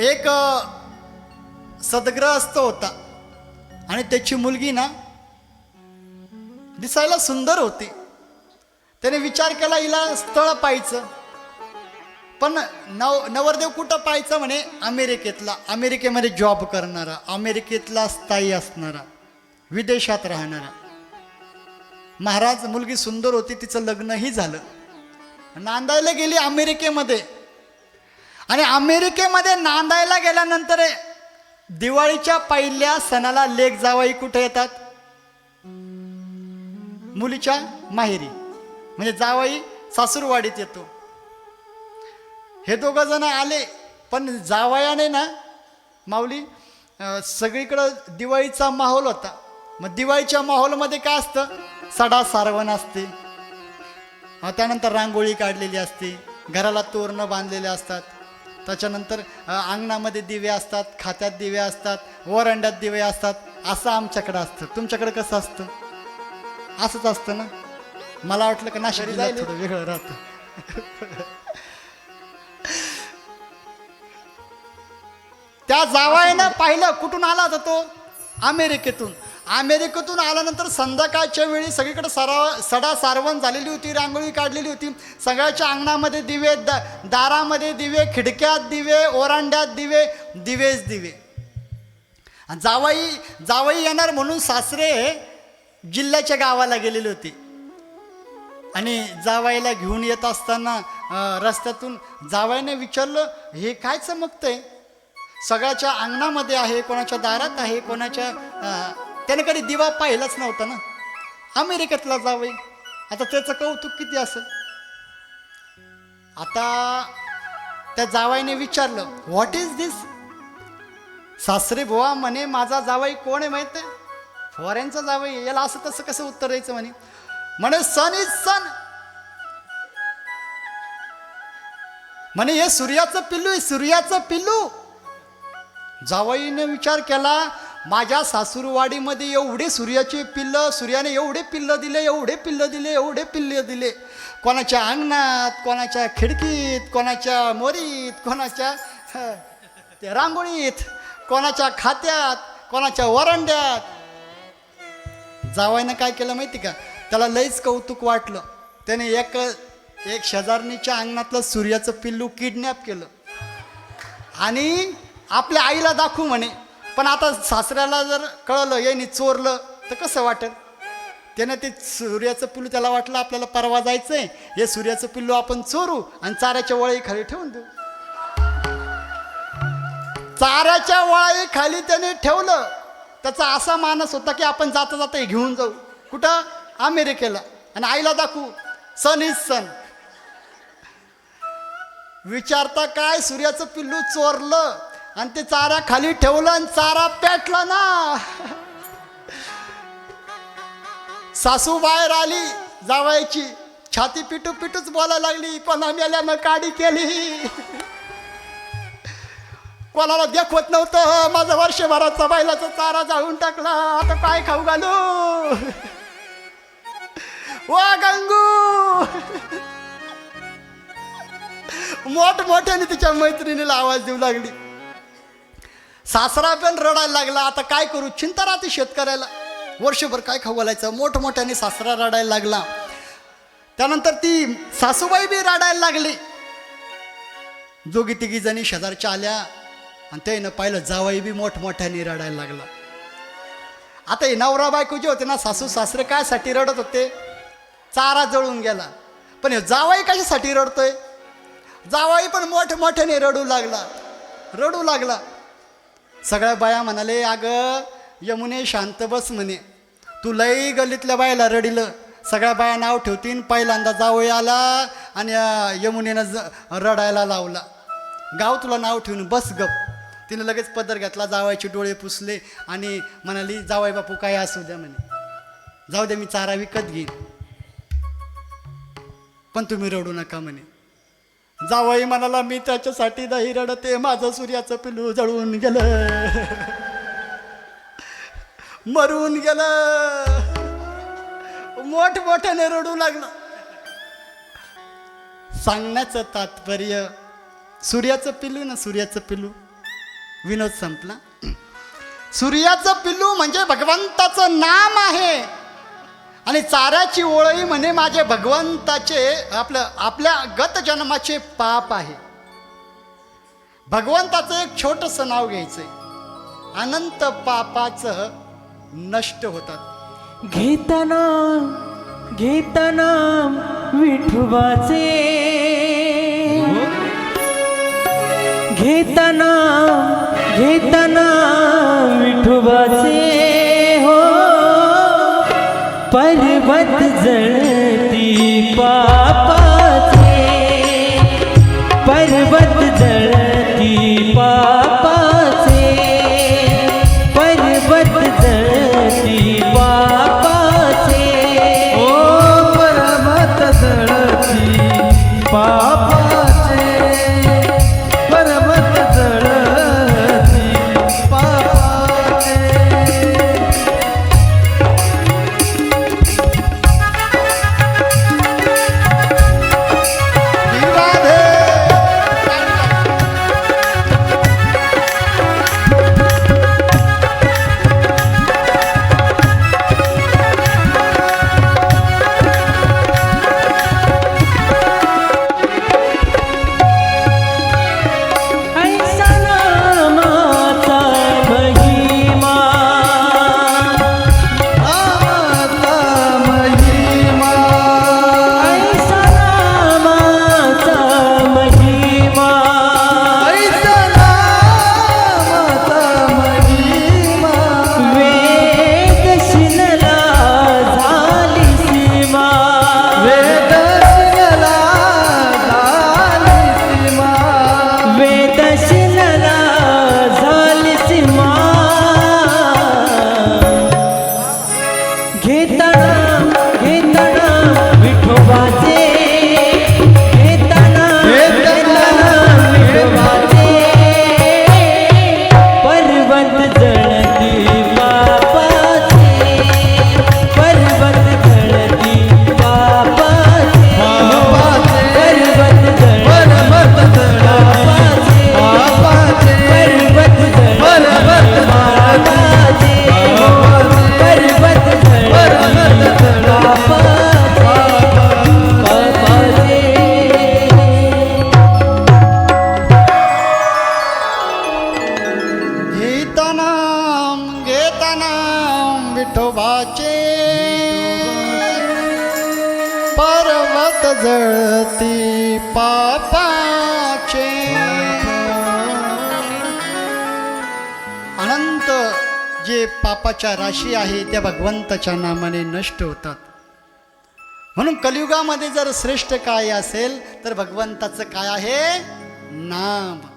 एक सदग्रस्त होता. आणि त्याची मुलगी ना दिसायला सुंदर होती. त्याने विचार केला हिला स्थळ पाहायचं. पण नव नवरदेव कुठं पाहायचं म्हणे? अमेरिकेतला. अमेरिकेमध्ये जॉब करणारा अमेरिकेतला स्थायी असणारा विदेशात राहणारा. महाराज मुलगी सुंदर होती तिचं लग्नही झालं. नांदायला गेली अमेरिकेमध्ये. आणि अमेरिकेमध्ये नांदायला गेल्यानंतर दिवाळीच्या पहिल्या सणाला लेख जावाई कुठे येतात? मुलीच्या माहेरी. म्हणजे जावाई सासूरवाडीत येतो. हे दोघं जण आले पण जावयाने ना माऊली सगळीकडं दिवाळीचा माहोल होता. मग दिवाळीच्या माहोलमध्ये काय असतं? सडा सारवण असते. त्यानंतर रांगोळी काढलेली असते. घराला तोरणं बांधलेले असतात. त्याच्यानंतर अंगणामध्ये दिवे असतात खात्यात दिवे असतात वरंड्यात दिवे असतात असं आमच्याकडं असतं. तुमच्याकडे कसं असतं? असंच असतं ना? मला वाटलं का नाशिक थोडं वेगळं राहतं. त्या जावायनं पाहिलं कुठून आला होता तो? अमेरिकेतून. अमेरिकेतून आल्यानंतर संध्याकाळच्या वेळी सगळीकडे सराव सडा सारवण झालेली होती रांगोळी काढलेली होती. सगळ्याच्या अंगणामध्ये दिवे द दारामध्ये दिवे खिडक्यात दिवे ओरांड्यात दिवे दिवेच दिवे. जावाई जावाई जावई येणार म्हणून सासरे जिल्ह्याच्या गावाला गेलेले होते. आणि जावाईला घेऊन येत असताना रस्त्यातून जावाईने विचारलं हे काय चमकतंय? सगळ्याच्या अंगणामध्ये आहे कोणाच्या दारात आहे कोणाच्या त्याने कधी दिवा पाहिलाच नव्हता ना. अमेरिकेतला जावे आता त्याचं कौतुक किती असेल? आता त्या जावाईने विचारलं व्हॉट इज दिस सासरे बुवा म्हणे माझा जावाई कोण आहे माहीत आहे? फॉरेनचा जावाई याला असं तसं कसं उत्तर द्यायचं म्हणे? म्हणे सन इज सन म्हणे हे सूर्याचं पिल्लू आहे सूर्याचं पिल्लू. जावईने विचार केला माझ्या सासूरवाडीमध्ये एवढे सूर्याचे पिल्लं सूर्याने एवढे पिल्ल दिले एवढे पिल्ल दिले एवढे पिल्ल दिले. कोणाच्या अंगणात कोणाच्या खिडकीत कोणाच्या मोरीत कोणाच्या ते रांगोळीत कोणाच्या खात्यात कोणाच्या वरंड्यात. जावायनं काय केलं माहिती का? त्याला लईच कौतुक वाटलं. त्याने एक एक शेजारणीच्या अंगणातलं सूर्याचं पिल्लू किडनॅप केलं. आणि आपल्या आईला दाखवू म्हणे पण आता सासऱ्याला जर कळलं यांनी चोरलं तर कसं वाटेल? त्यानं ते सूर्याचं पिल्लू त्याला वाटलं आपल्याला परवा जायचं आहे हे सूर्याचं पिल्लू आपण चोरू आणि चाऱ्याच्या वळी खाली ठेवून देऊ. चाऱ्याच्या वळी खाली त्याने ठेवलं. त्याचा असा मानस होता की आपण जाता जाता हे घेऊन जाऊ. कुठं? अमेरिकेला. आणि आईला दाखवू. सन इज सन विचारता काय? सूर्याचं पिल्लू चोरलं. आणि ते चारा खाली ठेवलं आणि चारा पेटला ना. सासू बाहेर आली जावायची. छाती पिटू पिटूच बोलायला लागली कोणा मेल्यानं काडी केली. कोणाला देखवत नव्हतं. माझं वर्षभराचा बैलाचा चारा जाळून टाकला. आता काय खाऊ घालू? वा गंगू! मोठमोठ्याने तिच्या मैत्रिणीला आवाज देऊ लागली. सासरा पण रडायला लागला. आता काय करू? चिंता राहते शेतकऱ्याला. वर्षभर काय खाऊ घालायचं? मोठमोठ्याने सासरा रडायला लागला. त्यानंतर ती सासूबाई बी रडायला लागली. जोगी तिघी जणी शेजारच्या आल्या आणि त्यानं पाहिलं जावाई बी मोठमोठ्याने रडायला लागला. आता हे नवरा बायको जे होते ना सासू सासरे कायसाठी रडत होते? चारा जळून गेला. पण हे जावाई कशासाठी रडतोय? जावाई पण मोठमोठ्याने रडू लागला. रडू लागला. सगळ्या बाया म्हणाले अगं यमुने शांत बस म्हणे. तू लई गल्लीतल्या बायाला रडिलं. सगळ्या बाया नाव ठेवतीन पहिल्यांदा जावई आला आणि यमुनेनं ज रडायला लावला. गाव तुला नाव ठेवून बस गप. तिने लगेच पदर घेतला जावायचे डोळे पुसले आणि म्हणाली जावाय बापू काय असू द्या म्हणे. जाऊ द्या मी चारा विकत घेईन. पण तुम्ही रडू नका म्हणे. जावई म्हणाला मी त्याच्यासाठी दही रडते माझं सूर्याचं पिलू जळून गेलं. मरून गेलं. मोठमोठ्याने रडू लागलं. सांगण्याचं तात्पर्य सूर्याचं पिलू ना सूर्याचं पिलू. विनोद संपला. सूर्याचं पिल्लू म्हणजे भगवंताचं नाम आहे. आणि चाऱ्याची ओळी म्हणे माझे भगवंताचे आपलं आपल्या गत जन्माचे पाप आहे. भगवंताचं एक छोटंसं नाव घ्यायचंय. अनंत पापाचं नष्ट होतात. घेताना घेताना विठुबाचे. घेताना घेताना विठुबाचे. पापाचे जळती पापाचे. अनंत जे पापाच्या राशी आहे त्या भगवंताच्या नामाने नष्ट होतात. म्हणून कलियुगामध्ये जर श्रेष्ठ काय असेल तर भगवंताचं काय आहे? नाम.